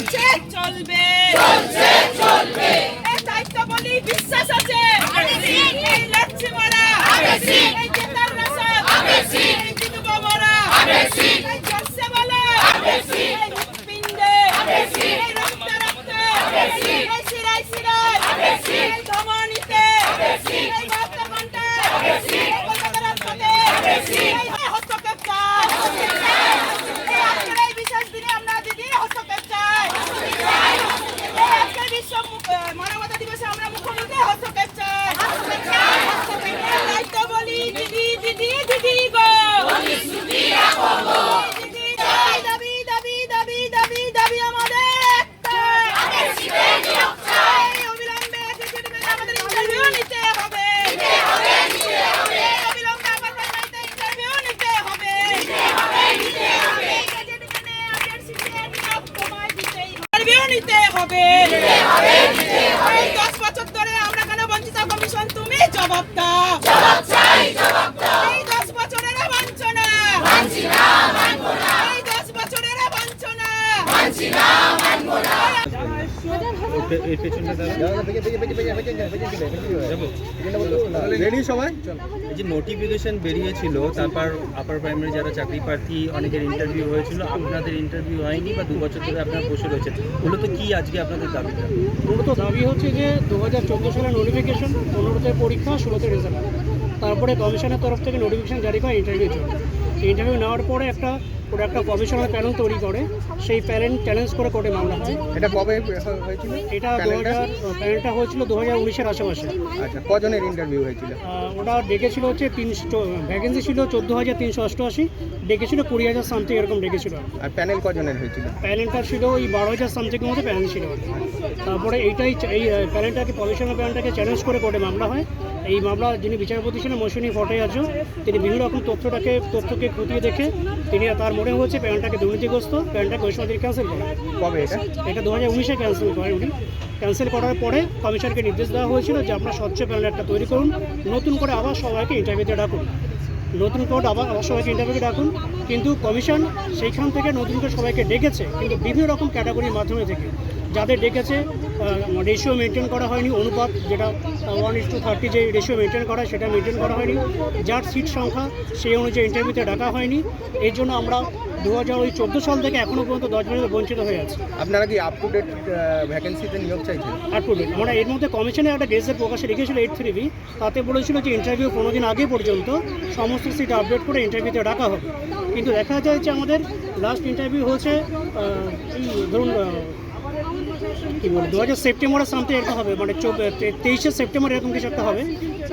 চলছে। চলবে। চলছে চলবে। দায়িত্ব বলি বিশ্বাস আছে। এই লক্ষ্মী মারা। এই জেতার রসদ এই জিতবো মোরা এই জলসে বলা এই হৃৎপিণ্ডে এই রক্তে রক্তে এই শিরায় শিরায় এই ধমনীতে এই রক্তকণ্ঠে এই কলকাতার রাজপথে এই হস্তক্ষেপ চাই এই আজকের এই বিশেষ দিনে আমরা দিদি হস্তক্ষেপ চাই এই আজকের বিশ্ব মু- আহ, মানবতা দিবসে আমরা মুখ্যমন্ত্রী হস্তক্ষেপ চাই এই দায়িত্ব বলি দিদি দিদি দিদি গো দিদি, দাবি দাবি দাবি দাবি দাবি আমাদের একটাই। এই অবিলম্বে cricket match আমাদের interview নিতে হবে। এই অবিলম্বে আবার পাল্টাইতে interview নিতে হবে। এই cricket মানে আগের season নিয়োগ তোমায় দিতেই হবে। Interview নিতে হবে। দশ বছর ধরে আমরা কেন বঞ্চিত কমিশন? তুমি জবাব দাও। এই দশ বছরের বঞ্চনা। এই দশ বছরের বঞ্চনা। রেডি সবাই এই যে নোটিফিকেশন বেরিয়েছিল তারপর আপার প্রাইমারি যারা চাকরি প্রার্থী অনেকের ইন্টারভিউ হয়েছিল আপনাদের ইন্টারভিউ হয়নি বা দু বছর ধরে আপনারা বসে রয়েছেন মূলত কি আজকে আপনাদের দাবিটা মূলত দাবি হচ্ছে যে দু হাজার চোদ্দ সালের নোটিফিকেশন পনেরোতে পরীক্ষা ষোলোতে রেজাল্ট তারপরে কমিশনের তরফ থেকে নোটিফিকেশন জারি করে ইন্টারভিউ চলে ইন্টারভিউ নেওয়ার পরে একটা ওরা একটা প্রফেশনাল প্যানেল তৈরি করে। সেই প্যানেল চ্যালেঞ্জ করে কোর্টে মামলা হয়। এটা কবে হয়েছিল? এটা দু হাজার প্যানেলটা হয়েছিল দু হাজার উনিশের আশেপাশে। আচ্ছা কজনের ইন্টারভিউ হয়েছিল? ওটা ডেকেছিল হচ্ছে তিনশো ভ্যাকেন্সি ছিল চোদ্দ হাজার তিনশো অষ্টআশি ডেকেছিল কুড়ি হাজার সামথিং এরকম ডেকেছিল। আর প্যানেল কজনের হয়েছিল? প্যানেলটা ছিল ওই বারো হাজার সামথিংয়ের মতো প্যানেল ছিল। তারপরে এইটাই এই প্যানেলটাকে প্রফেশনাল প্যানেলটাকে চ্যালেঞ্জ করে কোর্টে মামলা হয়। এই মামলা যিনি বিচারপতি ছিলেন মৌসুমী ভট্টাচার্য তিনি বিভিন্ন রকম তথ্যটাকে তথ্যকে খুঁটিয়ে দেখে তিনি তার মনে হচ্ছে প্যানেলটাকে দুর্নীতিগ্রস্ত প্যানেলটাকে ওই সময় ক্যান্সেল করে। কবে এটা? এটা দু হাজার উনিশে ক্যান্সেল করে উনি। ক্যান্সেল করার পরে কমিশনকে নির্দেশ দেওয়া হয়েছিল যে আপনার স্বচ্ছ প্যানেল একটা তৈরি করুন নতুন করে আবার সবাইকে ইন্টারভিউতে ডাকুন। নতুন করে আবার আবার সবাইকে ইন্টারভিউতে ডাকুন। কিন্তু কমিশন সেইখান থেকে নতুন করে সবাইকে ডেকেছে কিন্তু বিভিন্ন রকম ক্যাটাগরির মাধ্যমে থেকে। যাদের ডেকেছে রেশিও মেনটেন করা হয়নি অনুপাত যেটা ওয়ান ইস টু থার্টি যে রেশিও মেনটেন করা সেটা মেনটেন করা হয়নি। যার সিট সংখ্যা সেই অনুযায়ী ইন্টারভিউতে ডাকা হয়নি। এই জন্য আমরা দু হাজার ওই চোদ্দ সাল থেকে এখনও পর্যন্ত দশ বছর বঞ্চিত হয়ে আছি। আপনারা কি আপ টু ডেট ভ্যাকেন্সিতে নিয়োগ চাইছেন? অ্যাপ্রুভেড আমরা এর মধ্যে কমিশনে একটা গেজেট প্রকাশে রেখেছিল এইট থ্রি বি তাতে বলেছিল যে ইন্টারভিউ পনেরো দিন আগে পর্যন্ত সমস্ত সিট আপডেট করে ইন্টারভিউতে ডাকা হবে। কিন্তু দেখা যায় যে আমাদের লাস্ট ইন্টারভিউ হচ্ছে ধরুন কী বলে দু হাজার সেপ্টেম্বরে সামথিং এরকম হবে মানে তেইশে সেপ্টেম্বর এরকম কিছু একটা হবে।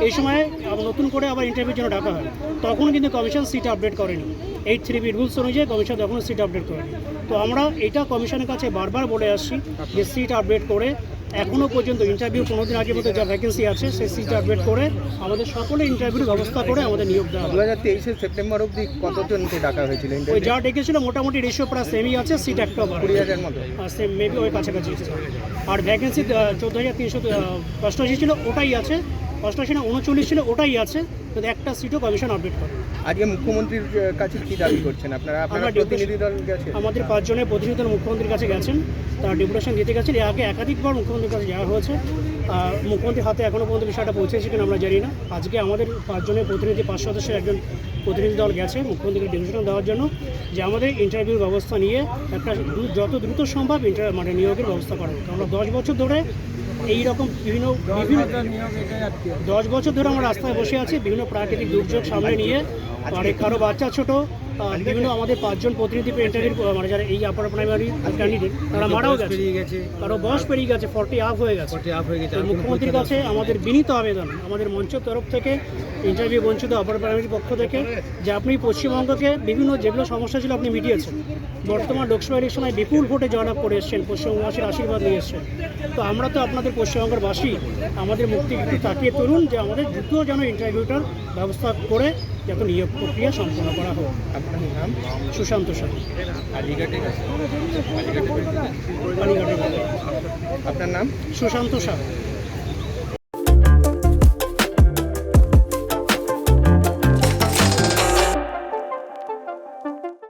এই সময় আবার নতুন করে আবার ইন্টারভিউর জন্য ডাকা হয়। তখন কিন্তু কমিশন সিট আপডেট করেনি। এইট থ্রি বি রুলস অনুযায়ী কমিশন তখনও সিট আপডেট করেনি। তো আমরা এটা কমিশনের কাছে বারবার বলে আসছি যে সিট আপডেট করে এখনও পর্যন্ত ইন্টারভিউ পনেরো দিন আগের মতো যা ভ্যাকেন্সি আছে সেই সিট আপডেট করে আমাদের সকলে ইন্টারভিউর ব্যবস্থা করে আমাদের নিয়োগ দেওয়া দু হাজার তেইশে সেপ্টেম্বর অবধি কতজনকে ডাকা হয়েছিল ওই যা ডেকেছিল মোটামুটি রেশিও প্রায় সেমই আছে সিট একটা কুড়ি হাজার মতো। মেবি ওই কাছাকাছি। আর ভ্যাকেন্সি চোদ্দ হাজার তিনশো অষ্টআশি ছিল ওটাই আছে। অষ্টআশি না উনচল্লিশ ছিল ওটাই আছে। কিন্তু একটা সিটও কমিশন আপডেট করে। আজকে মুখ্যমন্ত্রীর কাছে কি দাবি করছেন? আপনারা আপনারা আমরা প্রতিনিধি দল গেছে আমাদের পাঁচজনের প্রতিনিধি দল মুখ্যমন্ত্রীর কাছে গেছেন। তারা ডেপুটেশন দিতে গেছেন। এর আগে একাধিকবার মুখ্যমন্ত্রীর কাছে যাওয়া হয়েছে। আর মুখ্যমন্ত্রীর হাতে এখনও পর্যন্ত বিষয়টা পৌঁছেছে কিনা আমরা জানি না। আজকে আমাদের পাঁচজনের প্রতিনিধি পাঁচ সদস্যের একজন প্রতিনিধি দল গেছে মুখ্যমন্ত্রীকে ডেপুটেশন দেওয়ার জন্য যে আমাদের ইন্টারভিউ ব্যবস্থা নিয়ে একটা যত দ্রুত সম্ভব ইন্টার মানে নিয়োগের ব্যবস্থা করা হোক। আমরা দশ বছর ধরে এই রকম বিভিন্ন বিভিন্ন দশ বছর ধরে আমরা রাস্তায় বসে আছি বিভিন্ন প্রাকৃতিক দুর্যোগ সামনে নিয়ে। অনেক কারও বাচ্চা ছোট বিভিন্ন আমাদের পাঁচজন প্রতিনিধি ইন্টারভিউ মানে যারা এই আপার প্রাইমারি ক্যান্ডিডেট তারা মারাও গেছে। কারও বয়স পেরিয়ে গেছে ফর্টি আপ হয়ে গেছে। মুখ্যমন্ত্রীর কাছে আমাদের বিনীত আবেদন আমাদের মঞ্চের তরফ থেকে ইন্টারভিউ বঞ্চিত আপার প্রাইমারির পক্ষ থেকে যে আপনি পশ্চিমবঙ্গকে বিভিন্ন যেগুলো সমস্যা ছিল আপনি মিটিয়েছেন। বর্তমান লোকসভা ইলেকশনে বিপুল ভোটে জয়লাভ করে এসছেন পশ্চিমবঙ্গবাসীর আশীর্বাদ নিয়ে এসছেন। তো আমরা তো আপনাদের পশ্চিমবঙ্গের বাসী আমাদের মুক্তি একটু তাকিয়ে তুলুন যে আমাদের দ্রুত যেন ইন্টারভিউটার ব্যবস্থা করে যাতে নিয়োগ প্রক্রিয়া সম্পন্ন করা হোক। আপনার নাম? সুশান্ত সাহা। কালীঘাটে আপনার নাম? সুশান্ত সাহা।